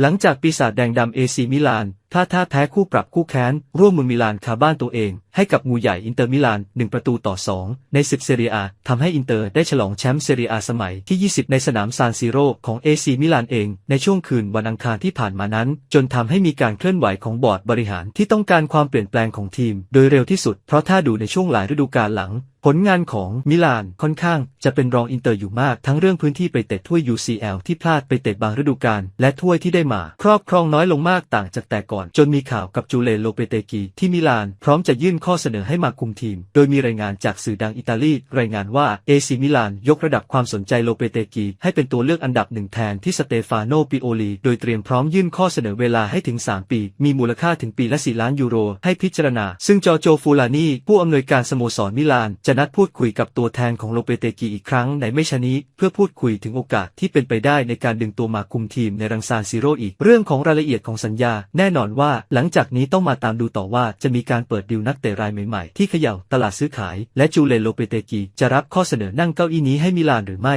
หลังจากปีศาจแดงดำเอซีมิลาน พลาดท่าแพ้คู่ปรับคู่แค้น ร่วมมือมิลานคาบ้านตัวเอง ให้กับงูใหญ่อินเตอร์มิลาน 1 ประตูต่อ 2 ในศึกเซเรียอาทำให้อินเตอร์ได้ฉลองแชมป์เซเรียอาสมัยที่ 20 ในสนามซานซิโรของเอซีมิลานเอง ในช่วงคืนวันอังคารที่ผ่านมานั้น จนทำให้มีการเคลื่อนไหวของบอร์ดบริหารที่ต้องการความเปลี่ยนแปลงของทีม โดยเร็วที่สุด เพราะถ้าดูในช่วงหลายฤดูกาลหลังผลงานของมิลานค่อนข้างจะเป็นรองอินเตอร์อยู่มากทั้งเรื่องพื้นที่ไปเตะถ้วย UCL ที่พลาดไปเตะบางฤดูกาลและถ้วยที่ได้มา ครอบครองน้อยลงมากต่างจากแต่ก่อนจนมีข่าวกับจูเลโลเปเตกีที่มิลาน พร้อมจะยื่นข้อเสนอให้มาคุมทีม โดยมีรายงานจากสื่อดังอิตาลี รายงานว่าเอซีมิลานยกระดับความสนใจโลเปเตกีให้เป็นตัวเลือกอันดับหนึ่งแทนที่สเตฟานโนปิโอลี โดยเตรียมพร้อมยื่นข้อเสนอเวลาให้ถึง 3 ปี มีมูลค่าถึงปีละ 4 ล้านยูโร ให้พิจารณา ซึ่งจอโจฟูลานีผู้อำนวยการสโมสรมิลาน จะนัดพูดคุยกับตัวแทนของโลเปเตกีอีกครั้งในไม่ช้านี้ เพื่อพูดคุยถึงโอกาสที่เป็นไปได้ในการดึงตัวมาคุมทีมในรังซานซิโรอีก เรื่องของรายละเอียดของสัญญาแน่นอนว่า หลังจากนี้ต้องมาตามดูต่อว่าจะมีการเปิดดิวนักเตะรายใหม่ๆ ที่เขย่าตลาดซื้อขาย และจูเลโลเปเตกีจะรับข้อเสนอนั่งเก้าอี้นี้ให้มิลานหรือไม่